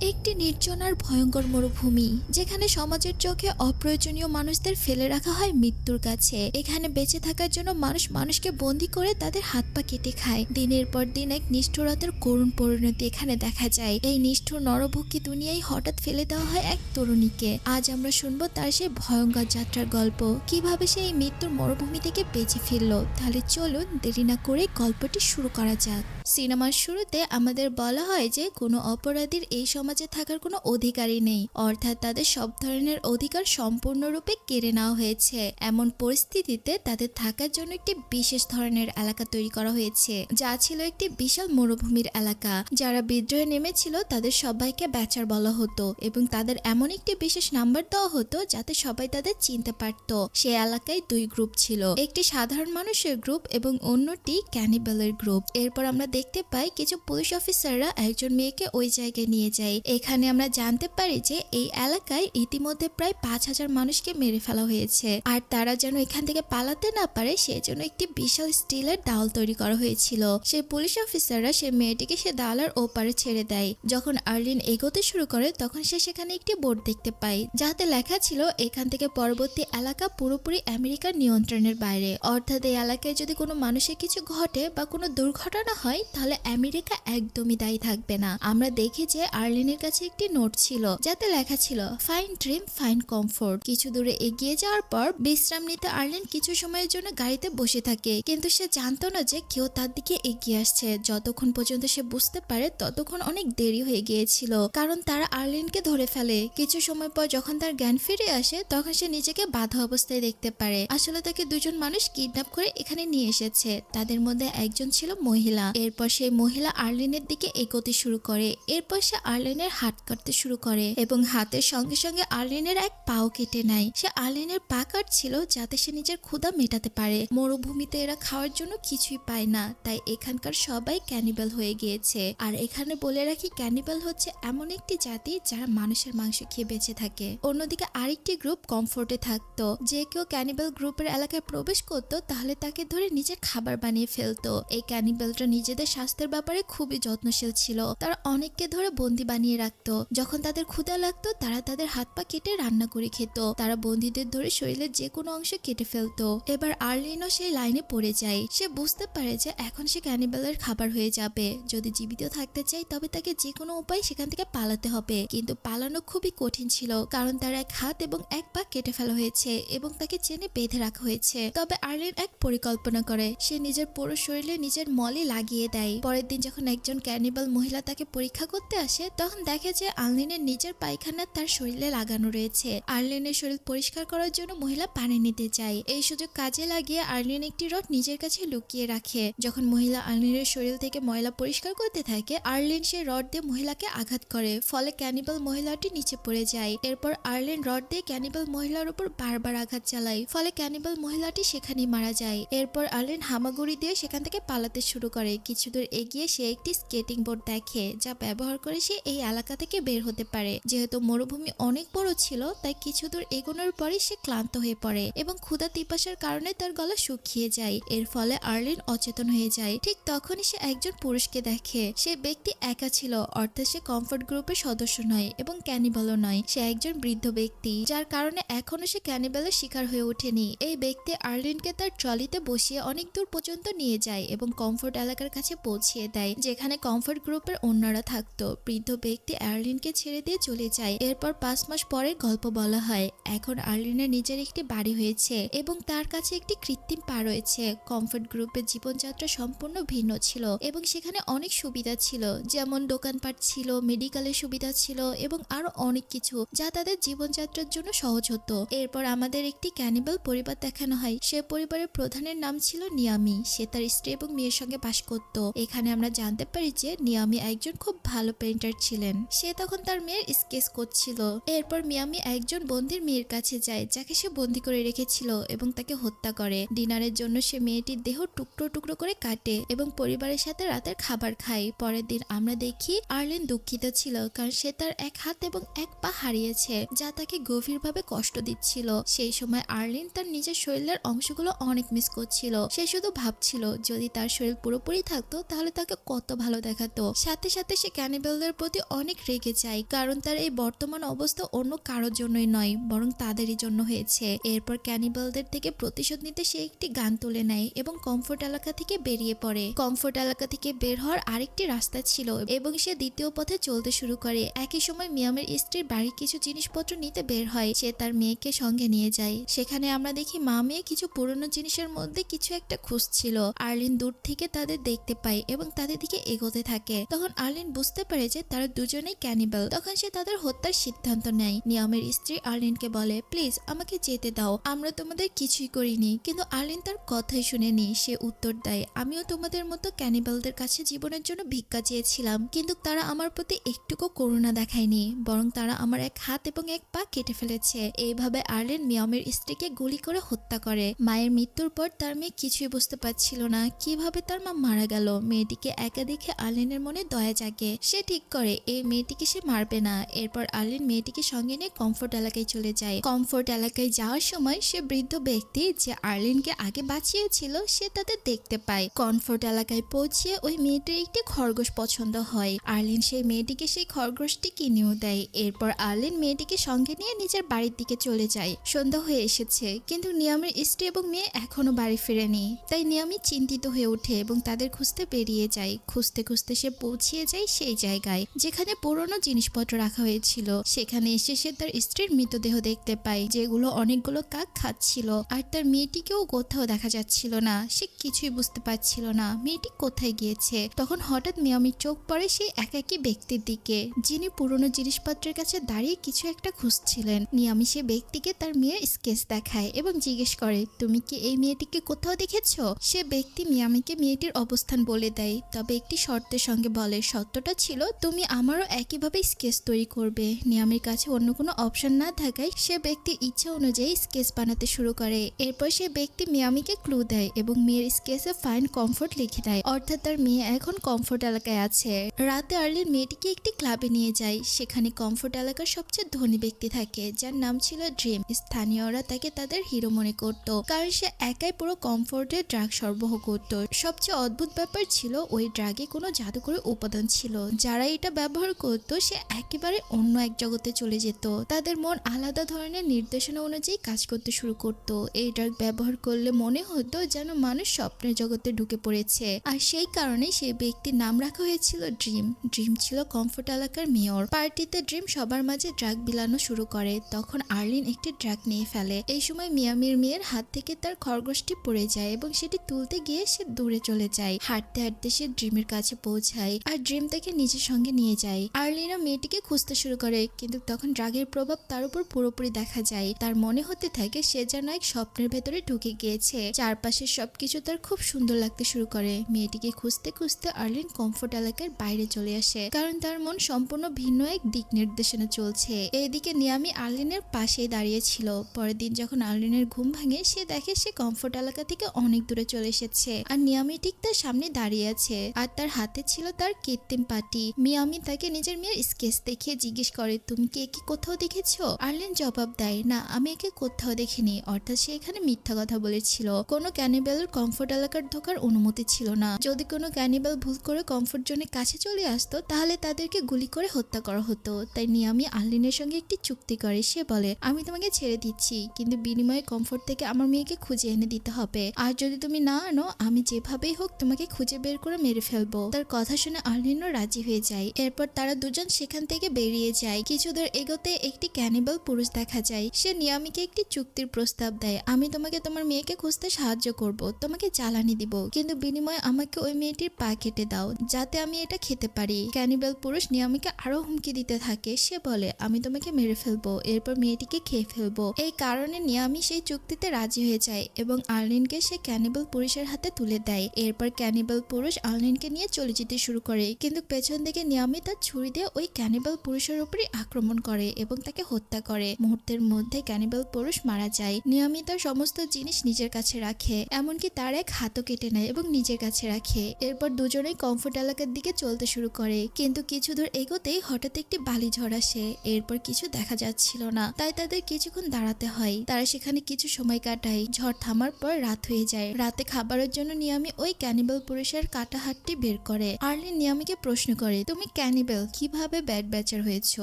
একটি নির্জন আর ভয়ঙ্কর মরুভূমি, যেখানে সমাজের চোখে অপ্রয়োজনীয় মানুষদের ফেলে রাখা হয় মৃত্যুর কাছে। এখানে বেঁচে থাকার জন্য মানুষ মানুষকে বন্দি করে তাদের হাত পা কেটে খায়। দিনের পর দিন এক নিষ্ঠুরতার করুণ পরিণতি এখানে দেখা যায়। এই নিষ্ঠুর নরভক্ষী দুনিয়ায় হঠাৎ ফেলে দেওয়া হয় এক তরুণীকে। আজ আমরা শুনব তার সেই ভয়ঙ্কর যাত্রার গল্প। কীভাবে সে এই মৃত্যুর মরুভূমি থেকে বেঁচে ফিরলো? তাহলে চলুন দেরি না করে গল্পটি শুরু করা যাক। সিনেমার শুরুতে আমাদের বলা হয় যে কোনো অপরাধীর এই সমাজে থাকার কোনো অধিকারই নেই। অর্থাৎ তাদের সব ধরনের অধিকার সম্পূর্ণরূপে কেড়ে নেওয়া হয়েছে। এমন পরিস্থিতিতে তাদের থাকার জন্য একটি বিশেষ ধরনের এলাকা তৈরি করা হয়েছে, যা ছিল একটি বিশাল মরুভূমির এলাকা। যারা বিদ্রোহে নেমেছিল, তাদের সবাইকে ব্যাচার বলা হতো এবং তাদের এমন একটি বিশেষ নাম্বার দেওয়া হতো, যাতে সবাই তাদের চিনতে পারত। সে এলাকায় দুই গ্রুপ ছিল, একটি সাধারণ মানুষের গ্রুপ এবং অন্যটি ক্যানিবালের গ্রুপ। এরপর আমরা দেখতে পাই, কিছু পুলিশ অফিসাররা একজন মেয়েকে ওই জায়গায় নিয়ে যায়। এখানে আমরা জানতে পারি যে এই এলাকায় ইতিমধ্যে প্রায় পাঁচ হাজার মানুষকে মেরে ফেলা হয়েছে। আর তারা যেন এখান থেকে পালাতে না পারে, সেজন্য একটি বিশাল স্টিলের দাওয়াল তৈরি করা হয়েছিল। সেই পুলিশ অফিসাররা সে মেয়েটিকে সে দাওয়ালের ওপারে ছেড়ে দেয়। যখন আর্লিন এগোতে শুরু করে, তখন সে সেখানে একটি বোর্ড দেখতে পায়, যাতে লেখা ছিল, এখান থেকে পরবর্তী এলাকা পুরোপুরি আমেরিকার নিয়ন্ত্রণের বাইরে। অর্থাৎ এই এলাকায় যদি কোনো মানুষের কিছু ঘটে বা কোনো দুর্ঘটনা হয়, তাহলে আমেরিকা একদমই দায়ী থাকবে না। আমরা দেখি যে আর্লিনের কাছে একটি নোট ছিল, যাতে লেখা ছিল ফাইন ড্রিম ফাইন কমফোর্ট কিছু দূরে এগিয়ে যাওয়ার পর, বিশ্রাম নিতে আর্লিন কিছু সময়ের জন্য গাড়িতে বসে থাকে, কিন্তু সে জানতো না যে কেউ তার দিকে এগিয়ে আসছে। যতক্ষণ পর্যন্ত সে বুঝতে পারে, ততক্ষণ অনেক দেরি হয়ে গিয়েছিল, কারণ তারা আর্লিনকে ধরে ফেলে। কিছু সময় পর যখন তার জ্ঞান ফিরে আসে, তখন সে নিজেকে বাধা অবস্থায় দেখতে পারে। আসলে তাকে দুজন মানুষ কিডন্যাপ করে এখানে নিয়ে এসেছে। তাদের মধ্যে একজন ছিল মহিলা। এরপর সেই মহিলা আর্লিনের দিকে এগোতে শুরু করে। এরপর সে আর্লিনের হাত কাটতে শুরু করে এবং হাতের সঙ্গে সঙ্গে আর্লিনের এক পাও কেটে নেয়। সে আর্লিনের পা কাটছিল যাতে সে নিজের ক্ষুধা মেটাতে পারে। মরুভূমিতে এরা খাওয়ার জন্য কিছুই পায় না, তাই এখানকার সবাই ক্যানিবাল হয়ে গিয়েছে। আর এখানে বলে রাখি, ক্যানিবাল হচ্ছে এমন একটি জাতি যারা মানুষের মাংস খেয়ে বেঁচে থাকে। অন্যদিকে আরেকটি গ্রুপ কমফোর্টে থাকতো। যে কেউ ক্যানিবাল গ্রুপের এলাকায় প্রবেশ করতো, তাহলে তাকে ধরে নিজের খাবার বানিয়ে ফেলতো। এই ক্যানিবালরা নিজেদের স্বাস্থ্যের ব্যাপারে খুবই যত্নশীল ছিল। তারা অনেককে ধরে বন্দি বানিয়ে রাখতো। যখন তাদের ক্ষুধা লাগতো, তারা তাদের হাত পা কেটে রান্না করে খেত। তারা বন্দীদের ধরে শরীরের যে কোনো অংশ কেটে ফেলতো। এবার আর্লিনও সেই লাইনে পড়ে যায়। সে বুঝতে পারে যে এখন সে ক্যানিবালের খাবার হয়ে যাবে। যদি জীবিত থাকতে চাই তবে তাকে যে কোনো উপায় সেখান থেকে পালাতে হবে। কিন্তু পালানো খুবই কঠিন ছিল, কারণ তার এক হাত এবং এক পা কেটে ফেলা হয়েছে এবং তাকে চেনে বেঁধে রাখা হয়েছে। তবে আর্লিন এক পরিকল্পনা করে। সে নিজের পুরো শরীরে নিজের মলে লাগিয়ে দেয়। পরের দিন যখন একজন ক্যানিবাল মহিলা তাকে পরীক্ষা করতে আসে, তখন দেখে যে আর্লিনের নিজের পায়খানা তার শরীরে লাগানো রয়েছে। আর্লিনের শরীর পরিষ্কার করার জন্য মহিলা পানি নিতে চায়। এই সুযোগ কাজে লাগিয়ে আর্লিন একটি রড নিজের কাছে লুকিয়ে রাখে। যখন মহিলা আর্লিনের শরীর থেকে ময়লা পরিষ্কার করতে থাকে, আর্লিন সে রড দিয়ে মহিলাকে আঘাত করে, ফলে ক্যানিবাল মহিলাটি নিচে পড়ে যায়। এরপর আর্লিন রড দিয়ে ক্যানিবাল মহিলার উপর বারবার আঘাত চালায়, ফলে ক্যানিবাল মহিলাটি সেখানেই মারা যায়। এরপর আর্লিন হামাগুড়ি দিয়ে সেখান থেকে পালাতে শুরু করে। কিছু দূর এগিয়ে সে একটি স্কেটিং বোর্ড দেখে, যা ব্যবহার করে সে এই এলাকা থেকে বের হতে পারে। যেহেতু মরুভূমি অনেক বড় ছিল, তাই কিছু দূর এগোনোর পরে সে ক্লান্ত হয়ে পড়ে এবং ক্ষুধা তিপাসার কারণে তার গলা শুকিয়ে যায়। এর ফলে আর্লিন অচেতন হয়ে যায়। ঠিক তখনই সে একজন পুরুষকে দেখে। সে ব্যক্তি একা ছিল, অর্থাৎ সে কমফোর্ট গ্রুপের সদস্য নয় এবং ক্যানিবালও নয়। সে একজন বৃদ্ধ ব্যক্তি, যার কারণে এখনও সে ক্যানিবালের শিকার হয়ে ওঠেনি। এই ব্যক্তি আর্লিনকে তার ট্রলিতে বসিয়ে অনেক দূর পর্যন্ত নিয়ে যায় এবং কমফোর্ট এলাকার কাছে পৌঁছিয়ে দেয়, যেখানে কমফোর্ট গ্রুপের অন্যরা থাকতো। বৃদ্ধ ব্যক্তি আর্লিনকে ছেড়ে দিয়ে চলে যায়। এরপর পাঁচ মাস পরে গল্প বলা হয়। এখন আর্লিনের নিজের একটি বাড়ি হয়েছে এবং তার কাছে একটি কৃত্রিম পা রয়েছে। কমফোর্ট গ্রুপের জীবনযাত্রা সম্পূর্ণ ভিন্ন ছিল এবং সেখানে অনেক সুবিধা ছিল। যেমন দোকানপাট ছিল, মেডিকেলের সুবিধা ছিল এবং আরও অনেক কিছু যা তাদের জীবনযাত্রার জন্য সহজ হতো। এরপর আমাদের একটি ক্যানিবাল পরিবার দেখানো হয়। সে পরিবারের প্রধানের নাম ছিল নিয়ামি। সে তার স্ত্রী এবং মেয়ের সঙ্গে বাস করত। এখানে আমরা জানতে পারি যে নিয়ামি একজন খুব ভালো পেন্টার ছিলেন সে তখন তার মেয়ের স্কেচ করছিল। এরপর মিয়ামি একজন বন্দির মেয়ের কাছে যায়, যাকে সে বন্দি করে রেখেছিল এবং তাকে হত্যা করে। ডিনারের জন্য সে মেয়েটির দেহ টুকরো টুকরো করে কাটে এবং পরিবারের সাথে রাতের খাবার খায়। পরের দিন আমরা দেখি আর্লিন দুঃখিত ছিল কারণ সে তার এক হাত এবং এক পা হারিয়েছে, যা তাকে গভীরভাবে কষ্ট দিচ্ছিল। সেই সময় আর্লিন তার নিজের শরীরের অংশগুলো অনেক মিস করছিল। সে শুধু ভাবছিল, যদি তার শরীর পুরোপুরি থাকতো, তাহলে তাকে কত ভালো দেখাতো। সাথে সাথে সে ক্যানিবেলদের প্রতি অনেক রেগে যায়, কারণ তার এই বর্তমান অবস্থা অন্য কারোর জন্যই নয়, বরং তাদেরই জন্য হয়েছে। এরপর ক্যানিবেলদের থেকে প্রতিশোধ নিতে সে একটি গান তুলে নেয় এবং কমফোর্ট এলাকা থেকে বেরিয়ে পড়ে। কমফোর্ট এলাকা থেকে বের হওয়ার আরেকটি রাস্তা ছিল এবং সে দ্বিতীয় পথে চলতে শুরু করে। একই সময় মিয়ামের স্ত্রীর বাড়ির কিছু জিনিসপত্র নিতে বের হয়, সে তার মেয়েকে সঙ্গে নিয়ে যায়। সেখানে আমরা দেখি মা মেয়ে কিছু পুরনো জিনিসের মধ্যে কিছু একটা খুঁজছিল। আর্লিন দূর থেকে তাদের দেখতে পায় এবং তাদের দিকে এগোতে থাকে। তখন আর্লিন বুঝতে পারে যে তারা দুজনেই ক্যানিবাল তখন সে তাদের হত্যার সিদ্ধান্ত নেয়। নিয়মের স্ত্রী আর্লিনকে বলে, প্লিজ, আমাকে যেতে দাও। আমরা তোমাদের কিছুই করিনি। কিন্তু আর্লিন তার কথাই শুনেনি। সে উত্তর দেয়, আমিও তোমাদের মতো ক্যানিবালদের কাছে জীবনের জন্য ভিক্ষা চেয়েছিলাম, কিন্তু তারা আমার প্রতি একটুকু করুণা দেখায়নি, বরং তারা আমার এক হাত এবং এক পা কেটে ফেলেছে। এইভাবে আর্লিন মিয়মের স্ত্রীকে গুলি করে হত্যা করে। মায়ের মৃত্যুর পর তার মেয়ে কিছুই বুঝতে পারছিল না, কীভাবে তার মা মারা গেল। মেয়েটিকে একা দেখে আর্লিনের মনে দয়া জাগে। সে ঠিক করে এই মেয়েটিকে সে মারবে না। এরপর আর্লিন মেয়েটিকে সঙ্গে নিয়ে কমফোর্ট এলাকায় চলে যায়। কমফোর্ট এলাকায় যাওয়ার সময় সে বৃদ্ধ ব্যক্তি যে আর্লিনকে আগে বাঁচিয়েছিল, সে তাদের দেখতে পায়। কমফোর্ট এলাকায় পৌঁছে ওই মেয়েটির একটি খরগোশ পছন্দ হয়। আর্লিন সেই মেয়েটিকে সেই খরগোশটি কিনেও দেয়। এরপর আর্লিন মেয়েটিকে সঙ্গে নিয়ে নিজের বাড়ির দিকে চলে যায়। সন্ধ্যা হয়ে এসেছে, কিন্তু নিয়মের স্ত্রী এবং মেয়ে এখনও বাড়ি ফেরেনি। তাই নিয়মি চিন্তিত হয়ে ওঠে এবং তাদের খুঁজতে বেরিয়ে যায়। খুঁজতে খুঁজতে সে পৌঁছিয়ে যায় সেই জায়গায় যেখানে পুরনো জিনিসপত্র রাখা হয়েছিল। সেখানে এসে সে তার স্ত্রীর মৃতদেহ দেখতে পায়, যেগুলো অনেকগুলো কাক খাচ্ছিল। আর তার মেয়েটিকেও কোথাও দেখা যাচ্ছিল না। সে কিছুই বুঝতে পারছিল না, মেয়েটি কোথায় গিয়েছে? তখন হঠাৎ মিয়ামির চোখ পড়ে সেই একাকী ব্যক্তির দিকে, যিনি পুরনো জিনিসপত্রের কাছে দাঁড়িয়ে কিছু একটা খুঁজছিলেন। নিয়ামি সে ব্যক্তিকে তার মেয়ের স্কেচ দেখায় এবং জিজ্ঞেস করে, তুমি কি এই মেয়েটিকে কোথাও দেখেছ? সে ব্যক্তি মিয়ামিকে মেয়েটির অবস্থান বলে দেয়, তবে একটি শর্তের সঙ্গে বলে সত্যটা ছিল তুমি আমারও একইভাবে স্কেচ তৈরি করবে। নিয়ামির কাছে অন্য কোনো অপশন না থাকায় সে ব্যক্তির ইচ্ছা অনুযায়ী স্কেচ বানাতে শুরু করে। এরপর সে ব্যক্তি মিয়ামিকে ক্লু দেয় এবং মেয়ের স্কেচে ফাইন কমফোর্ট লিখে দেয়। অর্থাৎ তার মেয়ে এখন কমফোর্ট এলাকায় আছে। রাতে আর্লিন মেয়েটিকে একটি ক্লাবে নিয়ে যায়। সেখানে কমফোর্ট এলাকার সবচেয়ে ধনী ব্যক্তি থাকে, যার নাম ছিল ড্রিম স্থানীয়রা তাকে তাদের হিরো মনে করত, কারণ সে একাই পুরো কমফোর্টে ড্রাগ সরবরাহ করত। সবচেয়ে অদ্ভুত ব্যাপার ছিল, ওই ড্রাগে কোনো জাদুকরী উপাদান ছিল। যারা এটা করত, সে একেবারে অন্য এক জগতে চলে যেত। তাদের মন আলাদা ধরনের নির্দেশনা অনুযায়ী কাজ করতে শুরু করত। এই ড্রাগ ব্যবহার করলে মনে হতো যেন মানুষ স্বপ্নের জগতে ঢুকে পড়েছে। আর সেই কারণে সেই ব্যক্তির নাম রাখা হয়েছিল ড্রিম। ড্রিম ছিল কমফোর্ট এলাকার মেয়র। পার্টিতে ড্রিম সবার মাঝে ড্রাগ বিলানো শুরু করে। তখন আর্লিন একটি ড্রাগ নিয়ে ফেলে। এই সময় মিয়ামির মেয়ের হাত থেকে তার খরগোশটি পড়ে যায় এবং সেটি তুলতে গিয়ে সে দূরে চলে যায়। হাঁটতে হাঁটতে সে ড্রিমের কাছে পৌঁছায়। আর ড্রিম তাকে নিজের সঙ্গে নিয়ে যায়। আর্লিনা মেয়েটিকে খুঁজতে শুরু করে, কিন্তু তখন ড্রাগের প্রভাব তার উপর পুরোপুরি দেখা যায়। তার মনে হতে থাকে সে যেন এক স্বপ্নের ভেতরে ঢুকে গিয়েছে। চারপাশের সবকিছু তার খুব সুন্দর লাগতে শুরু করে। মেয়েটিকে খুঁজতে খুঁজতে আর্লিন কমফোর্ট এলাকার বাইরে চলে আসে, কারণ তার মন সম্পূর্ণ ভিন্ন এক দিক নির্দেশনা চলছে। এইদিকে নিয়ামি আর্লিনের পাশেই দাঁড়িয়েছিল পরের দিন যখন আর্লিনের ঘুম ভাঙে, সে দেখে সে কমফোর্ট এলাকা থেকে অনেক দূরে চলে এসেছে। আর নিয়ামি ঠিক তার সামনে দাঁড়িয়ে আছে। আর তার হাতে ছিল তার কৃত্রিম পাটি। মিয়ামি তাকে নিজের মেয়ের স্কেচ দেখিয়ে জিজ্ঞেস করে, তুমি কি একে কোথাও দেখেছ? আর্লিন জবাব দেয়, না, আমি একে কোথাও দেখিনি। অর্থাৎ সে এখানে মিথ্যা কথা বলেছিল। কোনো ক্যানিবেলের কমফোর্ট এলাকার ঢোকার অনুমতি ছিল না। যদি কোনো ক্যানিবেল ভুল করে কমফোর্ট জোনের কাছে চলে আসতো, তাহলে তাদেরকে গুলি করে হত্যা করা হতো। তাই নিয়ামি আর্লিনের সঙ্গে একটি চুক্তি করে। সে বলে, আমি তোমাকে ছেড়ে দিচ্ছি, কিন্তু বিনিময়ে কমফোর্ট থেকে আমার মেয়েকে খুঁজে এনে দিতে হবে। আর যদি তুমি না আনো, আমি যেভাবেই হোক তোমাকে খুঁজে বের করে মেরে ফেলব। তার কথা শুনে আর্লিনও রাজি হয়ে যায়। এরপর তারা দুজন সেখান থেকে বেরিয়ে যায়। কিছু দূর এগোতে একটি ক্যানিবাল পুরুষ দেখা যায়। সে নিয়ামিকে একটি চুক্তির প্রস্তাব দেয়, আমি তোমাকে তোমার মেয়েকে খুঁজতে সাহায্য করব, তোমাকে জ্বালানি দিব, কিন্তু বিনিময়ে আমাকে ওই মেয়েটির পা কেটে দাও, যাতে আমি এটা খেতে পারি। ক্যানিবাল পুরুষ নিয়ামিকে আরও হুমকি দিতে থাকে। সে বলে, আমি তোমাকে মেরে ফেলব, এরপর মেয়েটিকে খেয়ে ফেলব। এই কারণে নিয়ামি সেই চুক্তিতে রাজি হয়ে যায় এবং আর্লিনকে সে ক্যানিবাল পুরুষের হাতে তুলে দেয়। এরপর ক্যানিবাল পুরুষ আর্লিনকে নিয়ে চলে যেতে শুরু করে, কিন্তু পেছন থেকে নিয়ামি তার ছুরি দিয়ে ওই ক্যানিবাল পুরুষের উপরই আক্রমণ করে এবং তাকে হত্যা করে। মুহূর্তের মধ্যে ক্যানিবাল পুরুষ মারা যায়। নিয়মিত সমস্ত জিনিস নিজের কাছে রাখে, এমনকি তার এক হাতও কেটে নেয় এবং নিজের কাছে রাখে। এরপর দুজনেই কমফোর্ট এলাকার দিকে চলতে শুরু করে, কিন্তু কিছু দূর এগোতেই হঠাৎ একটি বালি ঝড় আসে। এরপর কিছু দেখা যাচ্ছিল না, তাই তাদের কিছুক্ষণ দাঁড়াতে হয়। তারা সেখানে কিছু সময় কাটায়। ঝড় থামার পর রাত হয়ে যায়। রাতে খাবারের জন্য নিয়ামি ওই ক্যানিবাল পুরুষের কাটা হাতটি বের করে। আর্লিন নিয়ামিকে প্রশ্ন করে, তুমি ক্যানিবেল কীভাবে ব্যাট ব্যাচার হয়েছো?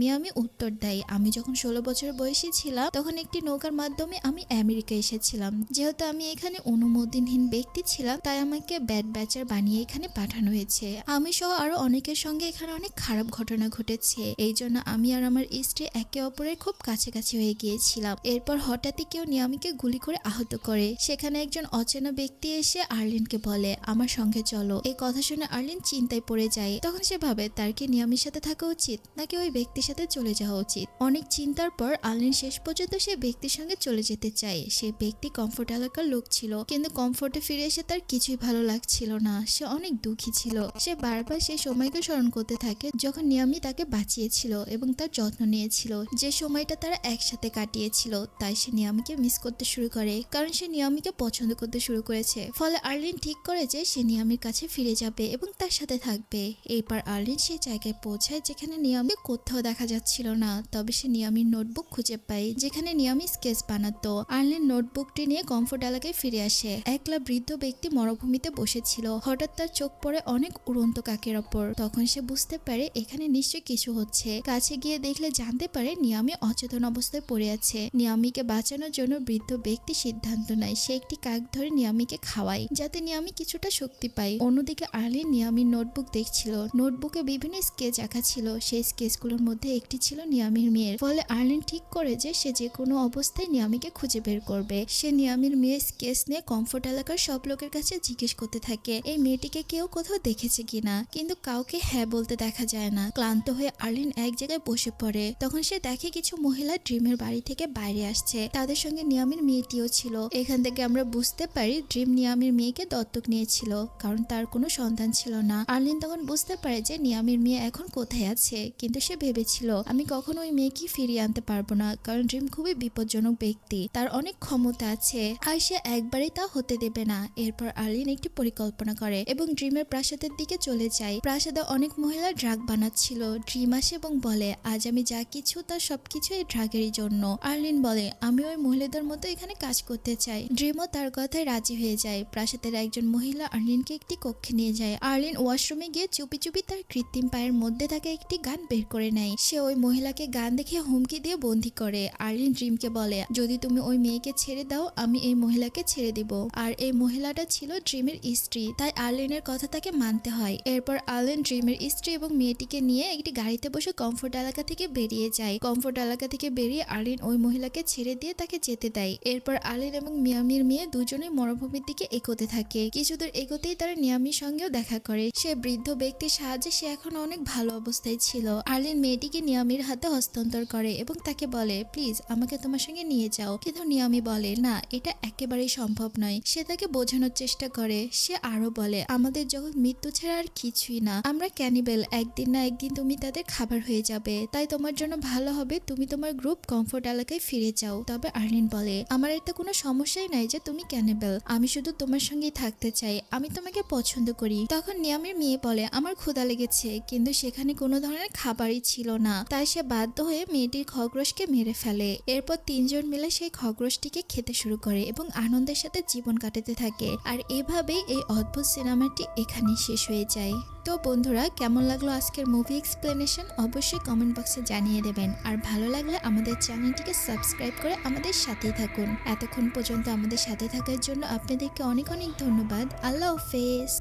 মিয়ামি উত্তর দেয় আমি যখন ষোলো বছর বয়সী ছিলাম, তখন একটি নৌকার মাধ্যমে আমি আমেরিকা এসেছিলাম। যেহেতু আমি এখানে অনুমোদনহীন ব্যক্তি ছিলাম, তাই আমাকে ব্যাট ব্যাচার বানিয়ে এখানে পাঠানো হয়েছে। আমি সহ আরও অনেকের সঙ্গে এখানে অনেক খারাপ ঘটনা ঘটেছে। এই জন্য আমি আর আমার স্ত্রী একে অপরের খুব কাছাকাছি হয়ে গিয়েছিলাম। এরপর হঠাৎই কেউ নিয়ামিকে গুলি করে আহত করে। সেখানে একজন অচেনা ব্যক্তি এসে আর্লিনকে বলে, আমার সঙ্গে চলো। এই কথা শুনে আর্লিন চিন্তায় পড়ে যায়। তখন সে ভাবে, তার কি নিয়ামির সাথে থাকা উচিত, নাকি ওই ব্যক্তির সাথে চলে যাওয়া উচিত? অনেক চিন্তার পর আর্লিন শেষ পর্যন্ত সে ব্যক্তির সঙ্গে চলে যেতে চায়। সে ব্যক্তি কমফোর্ট এলাকার লোক ছিল, কিন্তু কমফোর্টে ফিরে এসে তার কিছুই ভালো লাগছিল না। সে অনেক দুঃখী ছিল। সে বারবার সেই সময়কে স্মরণ করতে থাকে, যখন নিয়ামি তাকে বাঁচিয়েছিল এবং তার যত্ন নিয়েছিল। যে সময়টা তারা একসাথে কাটিয়েছিল, তাই সে নিয়ামিকে মিস করতে শুরু করে, কারণ সে নিয়ামিকে পছন্দ করতে শুরু করেছে। ফলে আর্লিন ঠিক করে যে সে নিয়ামির কাছে ফিরে যাবে এবং তার সাথে থাকবে। এরপর আর্লিন সেই জায়গায় পৌঁছায় যেখানে নিয়ামি কোথাও দেখা যাচ্ছিল না। তবে সে নিয়ামির নোটবুক খুঁজে পায়, যেখানে নিয়ামি স্কেচ বানাতো। আর্লিন নোটবুকটি নিয়ে কমফোর্ট এলাকায় ফিরে আসে। একলা বৃদ্ধ ব্যক্তি মরুভূমিতে বসেছিল। হঠাৎ তার চোখ পড়ে অনেক উড়ন্ত কাকের ওপর। তখন সে বুঝতে পারে এখানে নিশ্চয়ই কিছু হচ্ছে। কাছে গিয়ে দেখলে জানতে পারে নিয়ামি অচেতন অবস্থায় পড়ে আছে। নিয়ামিকে বাঁচানোর জন্য বৃদ্ধ ব্যক্তি সিদ্ধান্ত নেয়। সে একটি কাক ধরে নিয়ামিকে খাওয়ায়, যাতে নিয়ামি কিছুটা শক্তি পায়। অন্যদিকে আর্লিন নিয়ামির নোটবুক দেখছিল। নোটবুকে বিভিন্ন স্কেচ আঁকা ছিল, সেই স্কেচগুলোর মধ্যে একটি ছিল নিয়ামির মেয়ের। ফলে আর্লিন ঠিক করে যে সে যে কোনো অবস্থায় নিয়ামিকে খুঁজে বের করবে। সে নিয়ামির মেয়ের স্কেচ নিয়ে কমফোর্ট এলাকার সব লোকের কাছে জিজ্ঞেস করতে থাকে, এই মেয়েটিকে কেউ কোথাও দেখেছে কিনা? কিন্তু কাউকে হ্যাঁ বলতে দেখা যায় না। ক্লান্ত হয়ে আর্লিন এক জায়গায় বসে পড়ে। তখন সে দেখে কিছু মহিলা ড্রিমের বাড়ি থেকে বাইরে আসছে। তাদের সঙ্গে নিয়ামির মেয়েটিও ছিল। এখান থেকে আমরা বুঝতে পারি ড্রিম নিয়ামির মেয়েকে দত্তক নিয়েছিল, কারণ তার কোনো সন্তান ছিল না। আর্লিন তখন বুঝতে পারে যে নিয়ামির মেয়ে এখন কোথায় আছে? কিন্তু সে ভেবেছিল, আমি কখনো ওই মেয়েকে ফিরিয়ে আনতে পারব না, কারণ ড্রিম খুবই বিপজ্জনক ব্যক্তি। তার অনেক ক্ষমতা আছে, আর সে একবারই তা হতে দেবে না। এরপর আর্লিন একটি পরিকল্পনা করে এবং ড্রিমের প্রাসাদের দিকে চলে যায়। প্রাসাদে অনেক মহিলা ড্রাগ বানাচ্ছিল। ড্রিম আসে এবং বলে, আজ আমি যা কিছু তার সবকিছু এই ড্রাগেরই জন্য। আর্লিন বলে, আমি ওই মহিলাদের মতো এখানে কাজ করতে চাই। ড্রিমও তার কথায় রাজি হয়ে যায়। প্রাসাদের একজন মহিলা আর্লিনকে একটি কক্ষে নিয়ে যায়। আর্লিন ওয়াশরুমে গিয়ে চুপি চুপি তার কৃত্রিম পায়ের মধ্যে থাকা একটি গান বের করে নেয়। সে ওই মহিলাকে গান দেখে হুমকি দিয়ে বন্দি করে। আর্লিন ড্রিমকে বলে, যদি তুমি ওই মেয়েকে ছেড়ে দাও, আমি এই মহিলাকে ছেড়ে দিব। আর এই মহিলাটা ছিল ড্রিমের স্ত্রী, তাই আর্লিনের কথা তাকে মানতে হয়। এরপর আর্লিন ড্রিমের স্ত্রী এবং মেয়েটিকে নিয়ে একটি গাড়িতে বসে কমফোর্ট এলাকা থেকে বেরিয়ে যায়। কমফোর্ট এলাকা থেকে বেরিয়ে আর্লিন ওই মহিলাকে ছেড়ে দিয়ে তাকে যেতে দেয়। এরপর আর্লিন এবং মিয়ামির মেয়ে দুজনে মরুভূমির দিকে এগোতে থাকে। কিছুদূর এগোতেই তারা নিয়ামির সঙ্গেও দেখা করে। সে বৃদ্ধ ব্যক্তির সাহায্যে সে এখন অনেক ভালো অবস্থায় ছিল। আর্লিন মেয়েটিকে নিয়ামির হাতে হস্তান্তর করে এবং তাকে বলে, প্লিজ, আমাকে তোমার সঙ্গে নিয়ে যাও। কিন্তু নিয়ামি বলে, না, এটা একেবারেই সম্ভব নয়। সে তাকে বোঝানোর চেষ্টা করে। সে আরও বলে, আমাদের জগৎ মৃত্যু ছাড়া আর কিছুই না। আমরা ক্যানিবেল, একদিন না একদিন তুমি তাদের খাবার হয়ে যাবে। তাই তোমার জন্য ভালো হবে তুমি তোমার গ্রুপ কমফোর্ট এলাকায় ফিরে যাও। তবে আর্লিন বলে, আমার এতে কোনো সমস্যাই নাই যে তুমি ক্যানিবেল। আমি শুধু তোমার সঙ্গেই থাকতে চাই। আমি তোমাকে পছন্দ করি। তখন নিয়ামের মেয়ে বলে, আমার ক্ষুধা লেগেছে। কিন্তু সেখানে কোনো ধরনের খাবারই ছিল না। তাই সে বাধ্য হয়ে মেয়েটির খগ্রসকে মেরে ফেলে। এরপর তিনজন মিলে সেই খগ্রসটিকে খেতে শুরু করে এবং আনন্দের সাথে জীবন কাটাতে থাকে। আর এভাবেই এই অদ্ভুত সিনেমাটি এখানেই শেষ হয়ে যায়। তো বন্ধুরা, কেমন লাগল আজকের মুভি এক্সপ্লেনেশন অবশ্যই কমেন্ট বক্সে জানিয়ে দেবেন। আর ভালো লাগলে আমাদের চ্যানেলটিকে সাবস্ক্রাইব করে আমাদের সাথেই থাকুন। এতক্ষণ পর্যন্ত আমাদের সাথে থাকার জন্য আপনাদেরকে অনেক অনেক ধন্যবাদ। আল্লাহ হাফেজ।